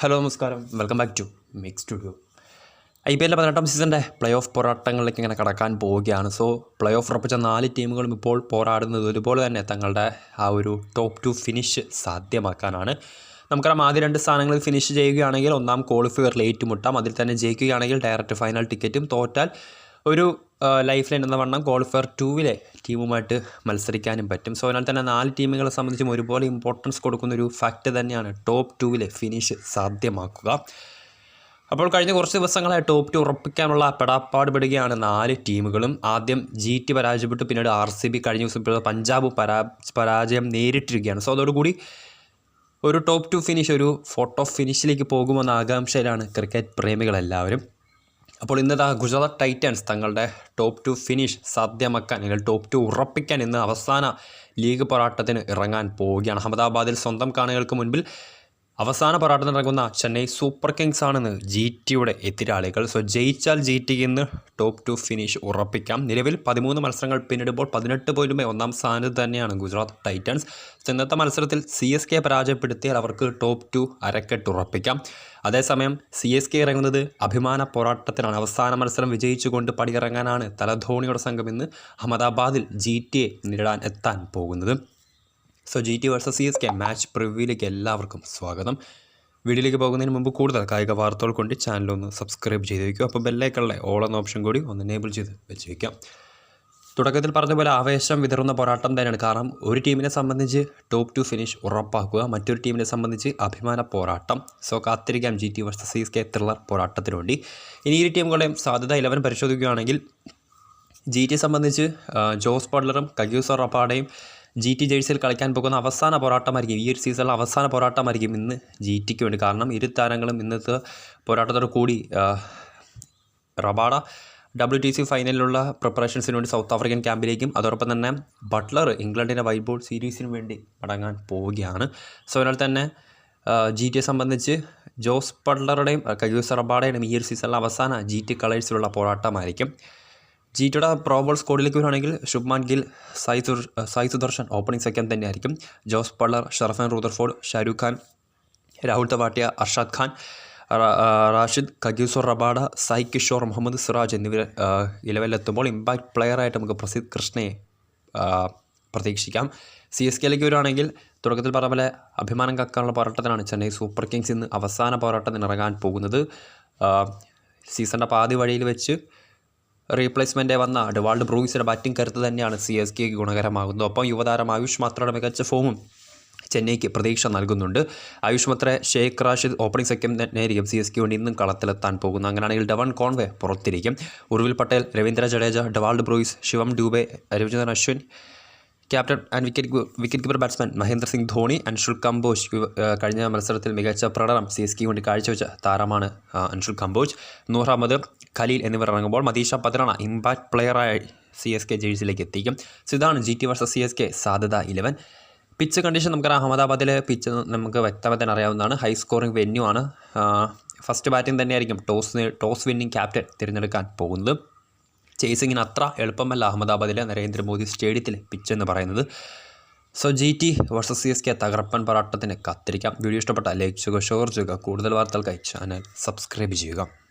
Hello നമസ്കാരം. Welcome back to mix studio. I P എല്ലിന്റെ പതിനെട്ടാം സീസണിന്റെ പ്ലേ ഓഫ് പോരാട്ടങ്ങളിലേക്ക് ഇങ്ങനെ കടക്കാൻ പോവുകയാണ്. സോ പ്ലേ ഓഫ് ഉറപ്പിച്ച നാല് ടീമുകളും ഇപ്പോൾ പോരാടുന്നത് ഒരുപോലെ തന്നെ തങ്ങളുടെ ആ ഒരു ടോപ്പ് ടു ഫിനിഷ് സാധ്യമാക്കാനാണ്. നമുക്കറിയാം ആദ്യ രണ്ട് സ്ഥാനങ്ങളിൽ ഫിനിഷ് ചെയ്യുകയാണെങ്കിൽ ഒന്നാം ക്വാളിഫയറിൽ ഏറ്റുമുട്ടാം. അതിൽ തന്നെ ജയിക്കുകയാണെങ്കിൽ ഡയറക്റ്റ് ഫൈനൽ ടിക്കറ്റും തോറ്റാൽ ഒരു ലൈഫ് ലൈൻ എന്ന വണ്ണം ക്വാളിഫയർ ടൂവിലെ ടീമുമായിട്ട് മത്സരിക്കാനും പറ്റും. സോ അതിനാൽ തന്നെ നാല് ടീമുകളെ സംബന്ധിച്ചും ഒരുപോലെ ഇമ്പോർട്ടൻസ് കൊടുക്കുന്ന ഒരു ഫാക്റ്റ് തന്നെയാണ് ടോപ്പ് ടൂവിലെ ഫിനിഷ് സാധ്യമാക്കുക. അപ്പോൾ കഴിഞ്ഞ കുറച്ച് ദിവസങ്ങളായി ടോപ്പ് ടു ഉറപ്പിക്കാനുള്ള പെടാപ്പാട് പെടുകയാണ് നാല് ടീമുകളും. ആദ്യം ജി ടി പരാജയപ്പെട്ടു പിന്നീട് ആർ സി ബി കഴിഞ്ഞ ദിവസം പഞ്ചാബ് പരാ പരാജയം നേരിട്ടിരിക്കുകയാണ്. സോ അതോടുകൂടി ഒരു ടോപ്പ് ടു ഫിനിഷ് ഒരു ഫോട്ടോ ഫിനിഷിലേക്ക് പോകുമെന്ന ആകാംക്ഷയിലാണ് ക്രിക്കറ്റ് പ്രേമികളെല്ലാവരും. അപ്പോൾ ഇന്നത്തെ ഗുജറാത്ത് ടൈറ്റൻസ് തങ്ങളുടെ ടോപ്പ് ടു ഫിനിഷ് സാധ്യമാക്കാൻ അല്ലെങ്കിൽ ടോപ്പ് ടു ഉറപ്പിക്കാൻ ഇന്ന് അവസാന ലീഗ് പോരാട്ടത്തിന് ഇറങ്ങാൻ പോവുകയാണ്. അഹമ്മദാബാദിൽ സ്വന്തം കാണികൾക്ക് മുൻപിൽ അവസാന പോരാട്ടം നടക്കുന്ന ചെന്നൈ സൂപ്പർ കിങ്സ് ആണെന്ന് ജി ടിയുടെ എതിരാളികൾ. സോ ജയിച്ചാൽ ജി ടി ഇന്ന് ടോപ്പ് ടു ഫിനിഷ് ഉറപ്പിക്കാം. നിലവിൽ പതിമൂന്ന് മത്സരങ്ങൾ പിന്നിടുമ്പോൾ പതിനെട്ട് പോയിന്റുമായി ഒന്നാം സ്ഥാനത്ത് തന്നെയാണ് ഗുജറാത്ത് ടൈറ്റൻസ് ഇന്നത്തെ മത്സരത്തിൽ സി എസ് കെ പരാജയപ്പെടുത്തിയാൽ അവർക്ക് ടോപ്പ് ടു അരക്കെട്ട് ഉറപ്പിക്കാം. അതേസമയം സി എസ് കെ ഇറങ്ങുന്നത് അഭിമാന പോരാട്ടത്തിലാണ്. അവസാന മത്സരം വിജയിച്ചുകൊണ്ട് പടിയിറങ്ങാനാണ് തലധോണിയുടെ സംഘം ഇന്ന് അഹമ്മദാബാദിൽ ജി ടി നേരിടാൻ എത്താൻ പോകുന്നത്. So G T versus C S K match പ്രിവ്യൂയിലേക്ക് എല്ലാവർക്കും സ്വാഗതം. വീഡിയോയിലേക്ക് പോകുന്നതിന് മുമ്പ് കൂടുതൽ കായിക വാർത്തകൾ കൊണ്ട് ചാനൽ ഒന്ന് സബ്സ്ക്രൈബ് ചെയ്ത് വയ്ക്കുക അപ്പോൾ ബെല്ലേക്കുള്ള ഓൾ എന്ന ഓപ്ഷൻ കൂടി ഒന്ന് എനേബിൾ ചെയ്ത് വെച്ച് വയ്ക്കാം തുടക്കത്തിൽ പറഞ്ഞ പോലെ ആവേശം വിതറുന്ന പോരാട്ടം തന്നെയാണ്. കാരണം ഒരു ടീമിനെ സംബന്ധിച്ച് ടോപ്പ് ടു ഫിനിഷ് ഉറപ്പാക്കുക മറ്റൊരു ടീമിനെ സംബന്ധിച്ച് അഭിമാന പോരാട്ടം. സോ കാത്തിരിക്കാം G T C S K thriller പോരാട്ടത്തിന് വേണ്ടി. ഇനി ഈ ടീമുകളുടെയും സാധ്യത ഇലവൻ പരിശോധിക്കുകയാണെങ്കിൽ ജി ടി സംബന്ധിച്ച് ജോസ് പോഡ്ലറും കഗ്യൂസർ റപ്പാടയും ജി ടി ജേഴ്സിയിൽ കളിക്കാൻ പോകുന്ന അവസാന പോരാട്ടമായിരിക്കും. ഈ ഒരു സീസണിലെ അവസാന പോരാട്ടമായിരിക്കും ഇന്ന് ജി ടിക്ക് വേണ്ടി. കാരണം ഇരു താരങ്ങളും ഇന്നത്തെ പോരാട്ടത്തോട് കൂടി റബാഡ ഡബ്ല്യു ടി സി ഫൈനലിലുള്ള പ്രിപ്പറേഷൻസിന് വേണ്ടി സൗത്ത് ആഫ്രിക്കൻ ക്യാമ്പിലേക്കും അതോടൊപ്പം തന്നെ ബട്ട്ലർ ഇംഗ്ലണ്ടിന്റെ വൈറ്റ് ബോൾ സീരീസിനു വേണ്ടി മടങ്ങാൻ പോവുകയാണ്. സോ അതിനാൽ തന്നെ ജി ടിയെ സംബന്ധിച്ച് ജോസ് ബട്ട്ലറുടെയും കയ്യൂസ് റബാഡയുടെയും ഈ ഒരു സീസണിലെ അവസാന ജി ടി കളേഴ്സിലുള്ള പോരാട്ടമായിരിക്കും. ജി ടിയുടെ പ്രോബോൾ സ്കോഡിലേക്ക് വരുവാണെങ്കിൽ ശുഭ്മാൻ ഗിൽ സായി സുർ സായി സുദർശൻ ഓപ്പണിംഗ് സെക്കൻഡ് തന്നെയായിരിക്കും. Jos Buttler Sherfane Rutherford Shahrukh Khan Rahul Tewatia Arshad Khan Rashid Kagiso Rabada Sai Kishore Mohammed Siraj എന്നിവർ ഇലവലെത്തുമ്പോൾ ഇമ്പാക്ട് പ്ലെയറായിട്ട് നമുക്ക് പ്രസിദ് കൃഷ്ണയെ പ്രതീക്ഷിക്കാം. സി എസ് കെയിലേക്ക് വരുവാണെങ്കിൽ തുടക്കത്തിൽ പറഞ്ഞ പോലെ അഭിമാനം കക്കാനുള്ള പോരാട്ടത്തിനാണ് ചെന്നൈ സൂപ്പർ കിങ്സ് ഇന്ന് അവസാന പോരാട്ടത്തിന് ഇറങ്ങാൻ പോകുന്നത് സീസണിന്റെ പാതി വഴിയിൽ വെച്ച് റീപ്ലേസ്മെന്റ് വന്ന ഡെവാൾഡ് ബ്രൂയിസിന്റെ ബാറ്റിംഗ് കരുത്ത് തന്നെയാണ് സി എസ് കെക്ക് ഗുണകരമാകുന്നത്. ഒപ്പം യുവതാരം ആയുഷ് മാത്രയുടെ മികച്ച ഫോമും ചെന്നൈക്ക് പ്രതീക്ഷ നൽകുന്നുണ്ട്. ആയുഷ് മാത്ര ഷെയ്ഖ് റാഷിദ് ഓപ്പണിംഗ് സെക്കൻഡ് നേരിയും സി എസ് കെ വേണ്ടി ഇന്നും കളത്തിലെത്താൻ പോകുന്നു. അങ്ങനെയാണെങ്കിൽ Devon Conway പുറത്തിരിക്കും. Urvil Patel Ravindra Jadeja Dewald Brevis Shivam Dube Ravichandran Ashwin captain and wicket wicket keeper batsman Mahendra Singh Dhoni Anshul Kamboj കഴിഞ്ഞ മത്സരത്തിൽ മികച്ച പ്രകടനം സി എസ് കെ വേണ്ടി കാഴ്ചവെച്ച താരമാണ് അൻഷുൽ കംബോജ് നൂർ അഹമ്മദ് ഖലീൽ എന്നിവർ ഇറങ്ങുമ്പോൾ മതീഷ പത്രണ ഇമ്പാക്ട് പ്ലെയറായി സി എസ് കെ ജേഴ്സിയിലേക്ക് എത്തിക്കും. ഇതാണ് G T versus C S K സാധ്യത ഇലവൻ പിച്ച് കണ്ടീഷൻ നമുക്കറിയാം. അഹമ്മദാബാദിലെ പിച്ച് നമുക്ക് വ്യക്തമായി തന്നെ അറിയാവുന്നതാണ്. ഹൈ സ്കോറിംഗ് വെന്യൂ ആണ്. ഫസ്റ്റ് ബാറ്റിംഗ് തന്നെയായിരിക്കും ടോസ് ടോസ് വിന്നിംഗ് ക്യാപ്റ്റൻ തിരഞ്ഞെടുക്കാൻ പോകുന്നത്. ചേസിങ്ങിന് അത്ര എളുപ്പമല്ല അഹമ്മദാബാദിലെ നരേന്ദ്രമോദി സ്റ്റേഡിയത്തിലെ പിച്ച് എന്ന് പറയുന്നത്. So G T versus C S K തകർപ്പൻ പോരാട്ടത്തിന് കത്തിരിക്കാം. വീഡിയോ ഇഷ്ടപ്പെട്ട ലൈക്ക് ചെയ്യുക ഷെയർ ചെയ്യുക. കൂടുതൽ വാർത്തകൾക്കായി ചാനൽ സബ്സ്ക്രൈബ് ചെയ്യുക.